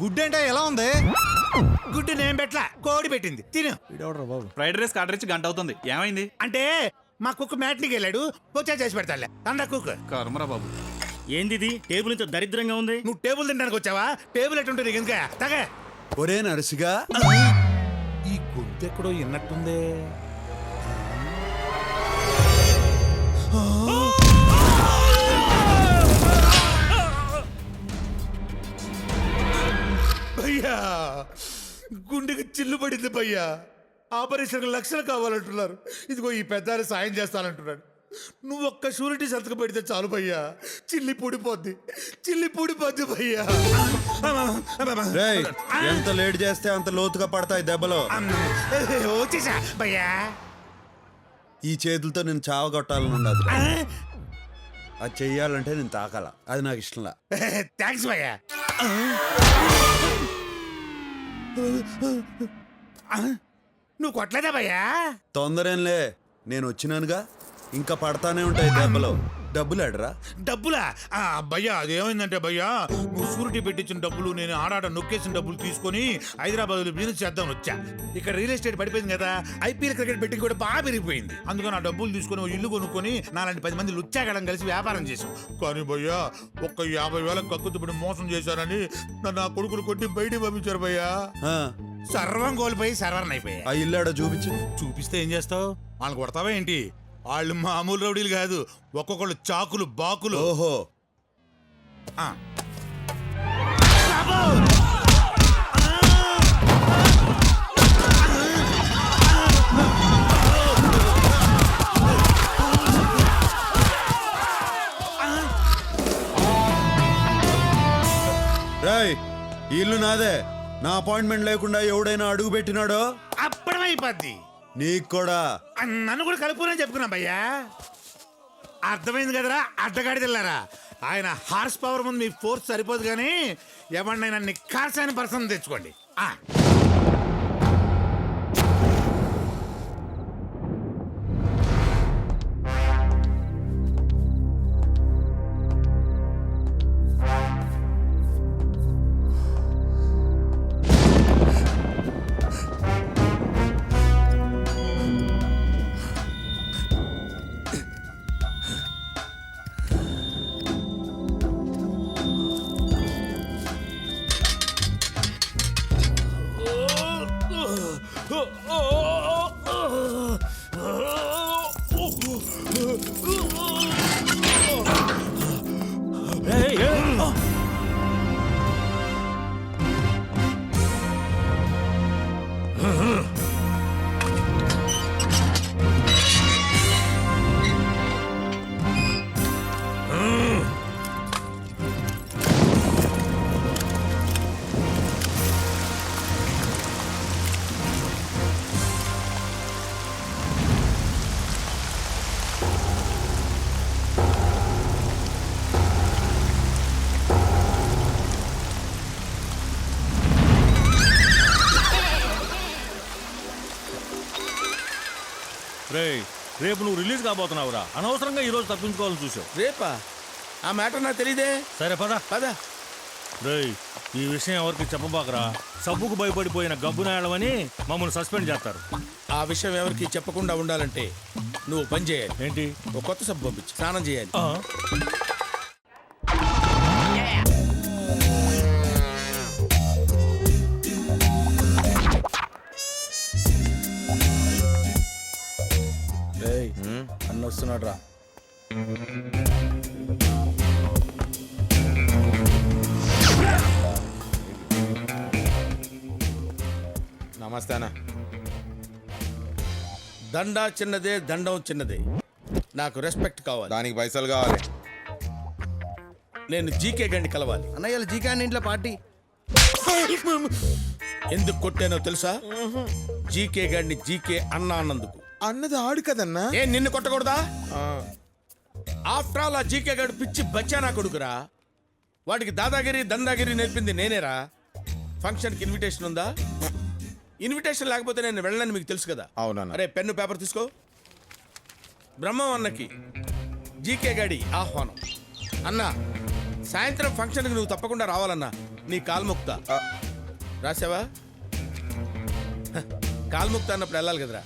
Good అంటే ఎలా ఉంది? గుడ్డు నేను పెట్లా కోడి పెట్టింది తిను. బాబు? ఫ్రైడ్ రైస్ ఆర్డర్ ఇచ్చి గంట అవుతుంది. ఏమైంది? అంటే మా కుక్క మ్యాట్నికి వెళ్ళాడు వచ్చా చేసి పెడతాలే అందా కుక్. కర్మరా బాబు. ఏంది ఇది టేబుల్ ఇంత దరిద్రంగా ఉంది? నువ్వు టేబుల్ తినడానికి వచ్చావా? టేబుల్ ఎట్టుంటుంది ఇంకా తగ. ఒరే నరసిగా. ఈ గొంతు ఎక్కడో విన్నట్టుంది. చిల్లు పడింది భయ్యా. ఆపరేషన్ లక్షలు కావాలంటున్నారు. ఇదిగో ఈ పెద్ద సాయం చేస్తానంటున్నాడు. నువ్వు ఒక్క షూరిటీ సంతకం పెడితే చాలు భయ్యా. చిల్లి పూడిపోద్ది. చిల్లి పూడిపోద్ది భయ్యా. రేయ్ ఎంత లేట్ చేస్తే అంత లోతుగా పడతాయి దెబ్బలు. వచ్చేసా భయ్యా. ఈ చేతులతో నేను చావగొట్టాలని ఉండదు. అది చెయ్యాలంటే నేను తాకాల. అది నాకు ఇష్టంలా. థ్యాంక్స్ భయ్యా. నువ్వు కొట్టలేదా భయ్యా? తొందరేంలే నేను వచ్చినానుగా. ఇంకా పడతానే ఉంటాయి దెబ్బలు. డబ్బులు అడరా డబ్బులా? ఆ, భయ్యా అదేమైందంటే భయ్యా నువ్వు షూరిటీ పెట్టించిన డబ్బులు నేను ఆడాడ నొక్కేసిన డబ్బులు తీసుకొని హైదరాబాద్లో బిజినెస్ చేద్దాం వచ్చా. ఇక్కడ రియల్ ఎస్టేట్ పడిపోయింది కదా ఐపీఎల్ క్రికెట్ బెట్టింగ్ కూడా బాగా పెరిగిపోయింది. అందుకని ఆ డబ్బులు తీసుకొని ఓ ఇల్లు కొనుక్కొని నాలాంటి పది మంది లుచ్చాగడం కలిసి వ్యాపారం చేసాం కానీ భయ్యా ఒక్క యాభై వేల కక్కుతుపడి మోసం చేశారని నన్ను ఆ కొడుకులు కొట్టి బయటికి పంపించారు భయ్యా ఆ, సర్వం కోల్పోయి సర్వర్ని అయిపోయా ఆ ఇల్లు ఆడ చూపించు. చూపిస్తే ఏం చేస్తావు? వాళ్ళని కొడతావా ఏంటి? వాళ్ళు మామూలు రౌడీలు కాదు ఒక్కొక్కళ్ళు చాకులు బాకులు. ఓహో. ఆ. రేయ్ ఇల్లు నాదే. నా అపాయింట్మెంట్ లేకుండా ఎవడైనా అడుగు పెట్టినాడో? అప్పుడమైపోద్ది. నీకు కూడా నన్ను కూడా కలుపునని చెప్పుకున్నా భయ్యా. అర్థమైంది కదరా? అడ్డగాడిదిల్లారా ఆయన హార్స్ పవర్ ముందు మీ ఫోర్స్ సరిపోదు కానీ ఎవరినైనా నిక్కార్సైన పర్సన్ తెచ్చుకోండి. రేయ్ రేపు నువ్వు రిలీజ్ కాబోతున్నావురా. అనవసరంగా ఈ రోజు తప్పించుకోవాలని చూసావు. రేపా? ఆ మ్యాటర్ నాకు తెలియదే సరే పద. పద. రేయ్ ఈ విషయం ఎవరికి చెప్పబాకరా. సబ్బుకు భయపడిపోయిన గబ్బు నేలమని మమ్మల్ని సస్పెండ్ చేస్తారు. ఆ విషయం ఎవరికి చెప్పకుండా ఉండాలంటే నువ్వు పని చేయాలి. ఏంటి? ఒక కొత్త సబ్బు పంపించి. స్నానం చేయాలి. అన్న దండా చిన్నదే దండం చిన్నదే. నాకు రెస్పెక్ట్ కావాలి. దానికి పైసలు కావాలి. నేను జీకే గండి కలవాలి. అన్నయ్య జీకా ఇంట్లో పార్టీ. ఎందుకు కొట్టానో తెలుసా? జీకే గండి జీకే అన్నా అన్నందుకు. అన్నది ఆడు కదన్నా? ఏ నిన్ను కొట్టకూడదా? ఆఫ్టర్ ఆల్ ఆ జీకే గడు పిచ్చి బచ్చానా కొడుకురా? వాడికి దాదాగిరి దందాగిరి నేర్పింది నేనేరా? ఫంక్షన్కి ఇన్విటేషన్ ఉందా? ఇన్విటేషన్ లేకపోతే నేను వెళ్ళనని మీకు తెలుసు కదా. అవునన్న. అరే పెన్ను పేపర్ తీసుకో. బ్రహ్మం అన్నకి జీకే గడి ఆహ్వానం. అన్నా సాయంత్రం ఫంక్షన్కి నువ్వు తప్పకుండా రావాలన్నా నీ కాల్ముక్త రాసావా? కాల్ముక్త అన్నప్పుడు వెళ్ళాలి కదరా.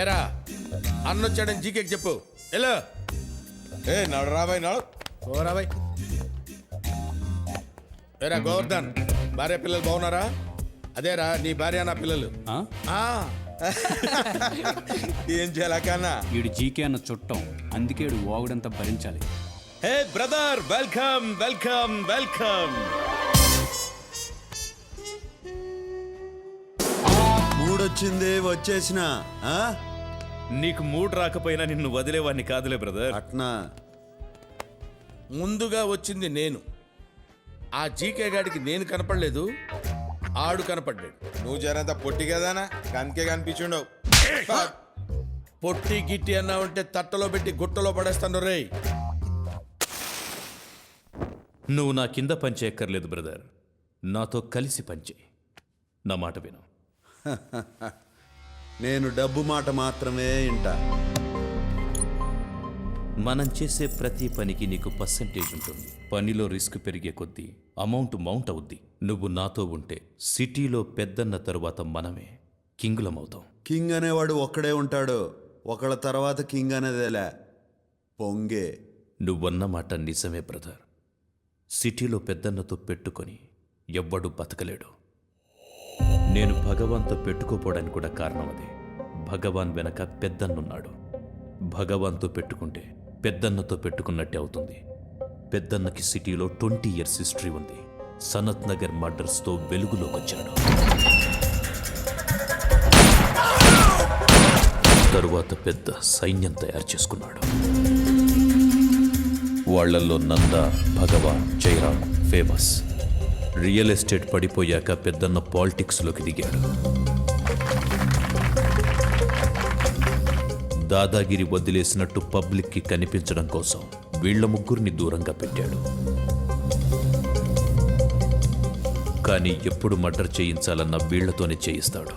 ఏరా అన్నొచ్చాడని జీకేకి చెప్పు. ఎలా ఏ నడు రాబాయ్ నడు. ఓరాబాయ్ ఏరా గోవర్ధన్ భార్య పిల్లలు బాగున్నారా? అదేరా నీ భార్య నా పిల్లలు. ఆ, ఏం చేయాలి కన్నా? వీడు జీకే అన్న చుట్టం అందుకే వీడు ఓగడంతా భరించాలి. Hey brother welcome welcome welcome. మూడొచ్చింది వచ్చేసిన ఆ? నీకు మూడ్ రాకపోయినా నిన్ను వదిలేవాడిని కాదులే బ్రదర్. అట్నా? ముందుగా వచ్చింది నేను. ఆ జీకే గాడికి నేను కనపడలేదు ఆడు కనపడ్డాడు. నువ్వు జరంత పొట్టి కదానా కనికే కనిపించుండవు. పొట్టి గిట్టి అన్నావంటే తట్టలో పెట్టి గుట్టలో పడేస్తాను రేయ్. నువ్వు నా కింద పంచే ఎక్కర్లేదు బ్రదర్. నాతో కలిసి పంచే నా మాట విను. నేను డబ్బు మాట మాత్రమే ఇంట మనం చేసే ప్రతి పనికి నీకు పర్సంటేజ్ ఉంటుంది. పనిలో రిస్క్ పెరిగే కొద్దీ అమౌంట్ మౌంట్ అవుద్ది. నువ్వు నాతో ఉంటే సిటీలో పెద్దన్న తరువాత మనమే కింగులమవుతాం. కింగ్ అనేవాడు ఒక్కడే ఉంటాడు. ఒకళ్ళ తర్వాత కింగ్ అనేదేలే. పొంగే. నువ్వన్న మాట నిజమే బ్రదర్. సిటీలో పెద్దన్నతో పెట్టుకొని ఎవ్వడు బతకలేడు. నేను భగవాన్తో పెట్టుకోపోవడానికి కూడా కారణం అదే. భగవాన్ వెనక పెద్దన్నున్నాడు. భగవాన్తో పెట్టుకుంటే పెద్దన్నతో పెట్టుకున్నట్టే అవుతుంది. పెద్దన్నకి సిటీలో ట్వంటీ ఇయర్స్ హిస్టరీ ఉంది. సనత్ నగర్ మర్డర్స్తో వెలుగులోకి వచ్చాడు. తరువాత పెద్ద సైన్యం తయారు చేసుకున్నాడు. వాళ్ళల్లో Nanda Bhagwan Jayaram famous. Real estate పడిపోయాక పెద్దన్న పాలిటిక్స్లోకి దిగాడు. దాదాగిరి వదిలేసినట్టు పబ్లిక్కి కనిపించడం కోసం వీళ్ళ ముగ్గురిని దూరంగా పెట్టాడు. కానీ ఎప్పుడు మర్డర్ చేయించాలన్న వీళ్ళతోనే చేయిస్తాడు.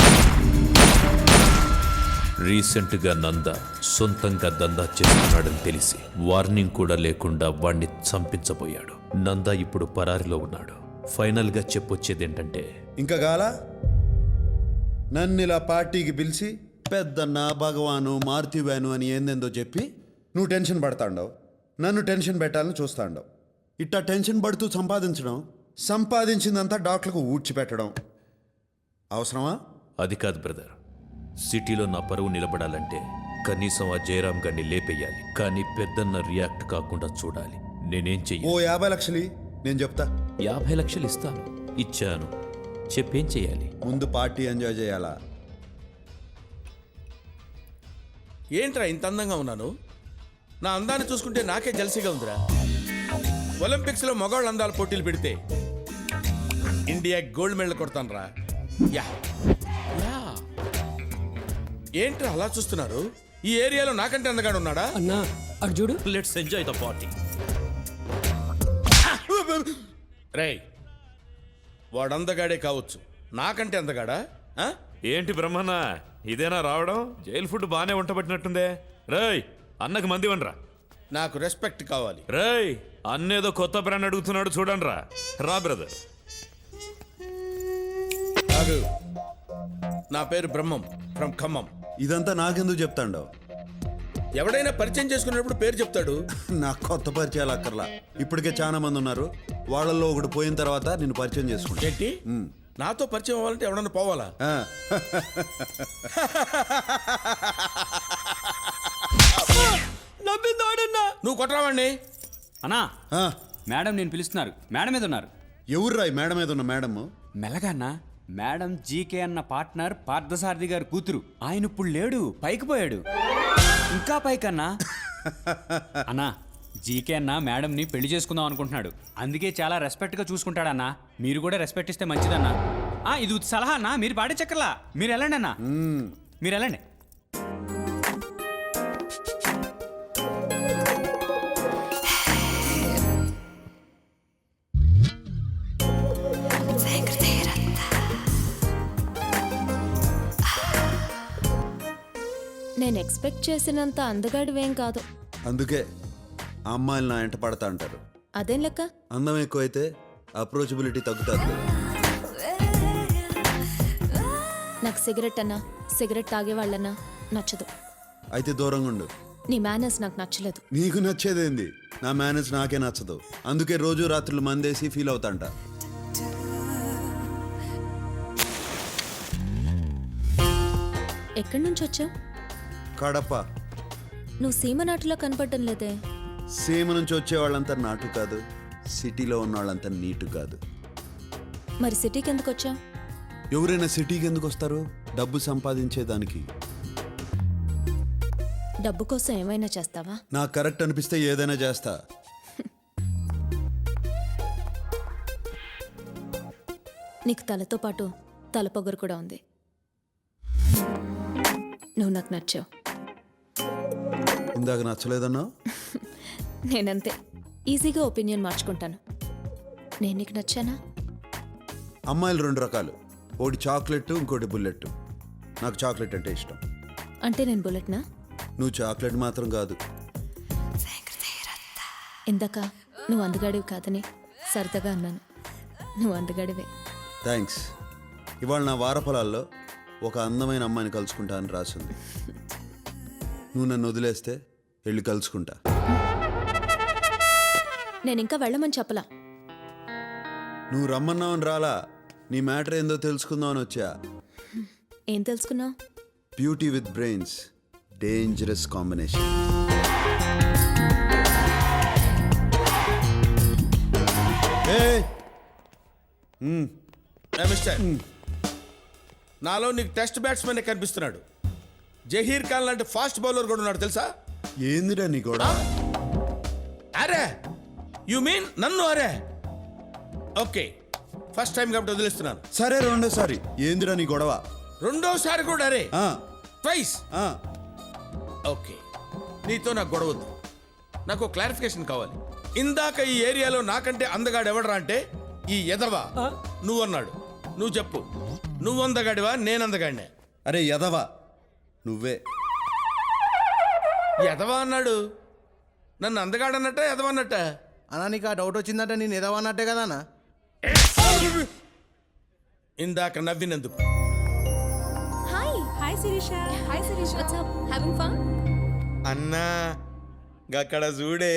రీసెంట్గా నంద సొంతంగా దందా చేస్తున్నాడని తెలిసి వార్నింగ్ కూడా లేకుండా వాణ్ణి చంపించబోయాడు. నంద ఇప్పుడు పరారిలో ఉన్నాడు. ఫైనల్గా చెప్పొచ్చేదేంటంటే ఇంకా గాల నన్ను ఇలా పార్టీకి పిలిచి పెద్దన్న భగవాను మారుతివాను అని ఏందేందో చెప్పి నువ్వు టెన్షన్ పడతాండవు. నన్ను టెన్షన్ పెట్టాలని చూస్తాండవు. ఇట్టా టెన్షన్ పడుతూ సంపాదించడం సంపాదించిందంతా డాక్టర్కు ఊడ్చిపెట్టడం. అవసరమా? అది కాదు బ్రదర్. సిటీలో నా పరువు నిలబడాలంటే కనీసం ఆ జయరామ్ గారిని లేపేయాలి. కానీ పెద్దన్న రియాక్ట్ కాకుండా చూడాలి. నేనేం ఓ చెయ్యి యాభై లక్షలు నేను చెప్తా. యాభై లక్షలు ఇస్తాను. ఇచ్చాను. చెప్పేం చేయాలి? ముందు పార్టీ ఎంజాయ్ చేయాలా? ఏంట్రా ఇంత అందంగా ఉన్నాను? నా అందాన్ని చూసుకుంటే నాకే జలసిగా ఉందిరా. ఒలింపిక్స్లో మగవాళ్ళ అందాల పోటీలు పెడితే ఇండియా గోల్డ్ మెడల్ కొడతాను రా యా. యా. ఏంట్రా అలా చూస్తున్నారు? ఈ ఏరియాలో నాకంటే అందగాడు ఉన్నాడా? అన్నా అటు చూడు. Let's enjoy the party. రేయ్ వాడు అందగాడే కావచ్చు. నాకంటే అందగాడా? ఏంటి బ్రహ్మన్న? ఇదేనా రావడం? జైలు ఫుడ్ బాగానే ఉంటబట్టినట్టుందే రేయ్ అన్నకు మంది వనరా నాకు రెస్పెక్ట్ కావాలి. రేయ్ అన్నేదో కొత్త బ్రాండ్ అడుగుతున్నాడు చూడండి రా రా బ్రదర్ నా పేరు బ్రహ్మం ఫ్రమ్ ఖమ్మం. ఇదంతా నాకెందుకు చెప్తాండవు? ఎవడైనా పరిచయం చేసుకునేటప్పుడు పేరు చెప్తాడు. నాకు కొత్త పరిచయాలు అక్కర్లా. ఇప్పటికే చాలా మంది ఉన్నారు. వాళ్ళల్లో ఒకటి పోయిన తర్వాత నేను పరిచయం చేసుకుంటా. ఏంటి? నాతో పరిచయం అవ్వాలంటే ఎవడన్నా పోవాలా? ఆ, నువ్వు కొట్టరావాడిని అన్నా ఆ, మేడం నేను పిలుస్తున్నారు. మేడం మీద ఉన్నారు. ఎవర్రా ఈ మేడ మీద ఉన్న మేడము? మెల్లగా అన్నా మేడం జీకే అన్న పార్ట్నర్ పార్థసారథి గారి కూతురు. ఆయన ఇప్పుడు లేడు పైకి పోయాడు. ఇంకా పైకన్నా అన్నా జీకే అన్న మేడంని పెళ్ళి చేసుకుందాం అనుకుంటున్నాడు. అందుకే చాలా రెస్పెక్ట్గా చూసుకుంటాడన్నా మీరు కూడా రెస్పెక్ట్ ఇస్తే మంచిదన్నా. ఆ, ఇది సలహా అన్నా. మీరు పాడే చక్కర్లా. మీరు వెళ్ళండి అన్నా. మీరు వెళ్ళండి. నేను ఎక్స్పెక్ట్ చేసినంత అందగాడివేం కాదు. అందుకే ఆ అమ్మాయిలు నా ఎంట పడతా అంటారు. అదేం లెక్క? అందం ఎక్కువైతే అప్రోచబిలిటీ తగ్గుతుంది నాకు సిగరెట్ అన్నా సిగరెట్ తాగేవాళ్ళన్నా నచ్చదు. అయితే దూరంగా ఉండు. నీ మేనర్స్ నాకు నచ్చలేదు. నీకు నచ్చేదేంది నా మేనేజ్ నాకే నచ్చదు. అందుకే రోజు రాత్రులు మందేసి ఫీల్ అవుతాంట ఎక్కడి నుంచి వచ్చావు? కడప. నువ్వు సీమనాటిలో కనపడటం లేదే. సీమ నుంచి వచ్చే వాళ్ళంతా నాటు కాదు. సిటీలో ఉన్న వాళ్ళంతా నీటు కాదు. మరి సిటీకి ఎందుకు వచ్చావు? ఎవరైనా సిటీకి ఎందుకు వస్తారు? డబ్బు సంపాదించేదానికి డబ్బు కోసం ఏమైనా చేస్తావా? నాకు కరెక్ట్ అనిపిస్తే ఏదైనా చేస్తా. నీకు తలతో పాటు తలపొగరు కూడా ఉంది. నువ్వు నాకు నచ్చావు. ఇందాక నచ్చలేదన్నా? నేనంతే. ఈజీగా ఒపీనియన్ మార్చుకుంటాను. నేను నీకు నచ్చానా? అమ్మాయిలు రెండు రకాలు. ఒకటి చాక్లెట్ ఇంకోటి బుల్లెట్ నాకు చాక్లెట్ అంటే ఇష్టం. అంటే నేను బుల్లెట్నా? నువ్వు చాక్లెట్ మాత్రం కాదు. ఇందాక నువ్వు అందగాడివి కాదని సరదాగా అన్నాను. నువ్వు అందగాడివే. థ్యాంక్స్. ఇవాళ నా వారఫలాల్లో ఒక అందమైన అమ్మాయిని కలుసుకుంటా అని రాసింది. నువ్వు నన్ను వదిలేస్తే వెళ్ళి కలుసుకుంటా. నేను ఇంకా వెళ్ళమని చెప్పలా. నువ్వు రమ్మన్నావని రాలా. నీ మ్యాటర్ ఏందో తెలుసుకుందామని వచ్చా. ఏం తెలుసుకున్నావు? Beauty with brains dangerous combination A mister. నాలో నీకు టెస్ట్ బ్యాట్స్మెన్ కనిపిస్తున్నాడు. జహీర్ ఖాన్ లాంటి ఫాస్ట్ బౌలర్ కూడా ఉన్నాడు తెలుసా? ఏందిరా నీ కూడా అరే? యు మీన్ నన్ను అరే? ఓకే ఫస్ట్ టైం కాబట్టి వదిలేస్తున్నాను. సరే రెండోసారి. ఏందిరా నీ గొడవ? రెండోసారి కూడా అరే? ఆ, ట్వైస్ ఆ, ఓకే నీతో నాకు గొడవద్దు నాకు క్లారిఫికేషన్ కావాలి. ఇందాక ఈ ఏరియాలో నాకంటే అందగాడు ఎవడరా అంటే ఈ ఎదవా నువ్వు అన్నాడు నువ్వు చెప్పు. నువ్వు అందగాడివా నేను అందగాడినే అరే యదవా. నువ్వే. ఎదవా అన్నాడు? నన్ను అందగాడన్నట్ట ఎదవా అన్నట్ట? అన్నా నీకు ఆ డౌట్ వచ్చిందంటే నేను ఎదవన్నట్టే కదా అన్న? ఇందాక నవ్వినందుకు. Hi hi Sirisha hi Sirisha what's up having fun అన్నా గక్కడ చూడే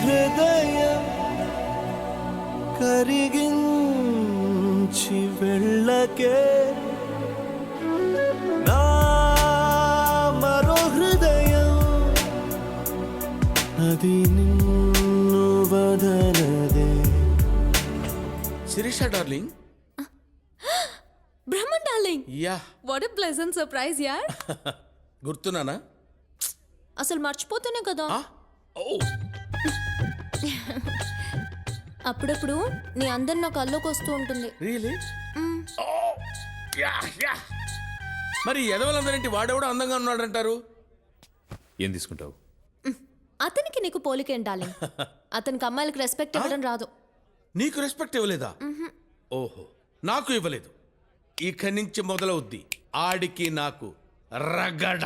హృదయం కరిగించి వెళ్ళకే నా మరో హృదయం. అది నిన్ను వదలదే. Sirisha darling Brahman darling yeah. What a pleasant surprise యార్ గుర్తున్నానా? అసలు మర్చిపోతేనే కదా. ఆ? ఓ. అప్పుడప్పుడు నీ అందరు నా కల్లోకి వస్తూ ఉంటుంది. రియలీ మరి ఎదవలందరింటి వాడెవడో అందంగా ఉన్నాడంటారు? ఏం తీసుకుంటావు? అతనికి నీకు పోలికేం డార్లింగ్? అతనికి అమ్మాయిలకు రెస్పెక్ట్ ఇవ్వడం రాదు. నీకు రెస్పెక్ట్ ఇవ్వలేదా? ఓహో నాకు ఇవ్వలేదు. ఇక నుంచి మొదలవుద్ది ఆడికి నాకు రగడ.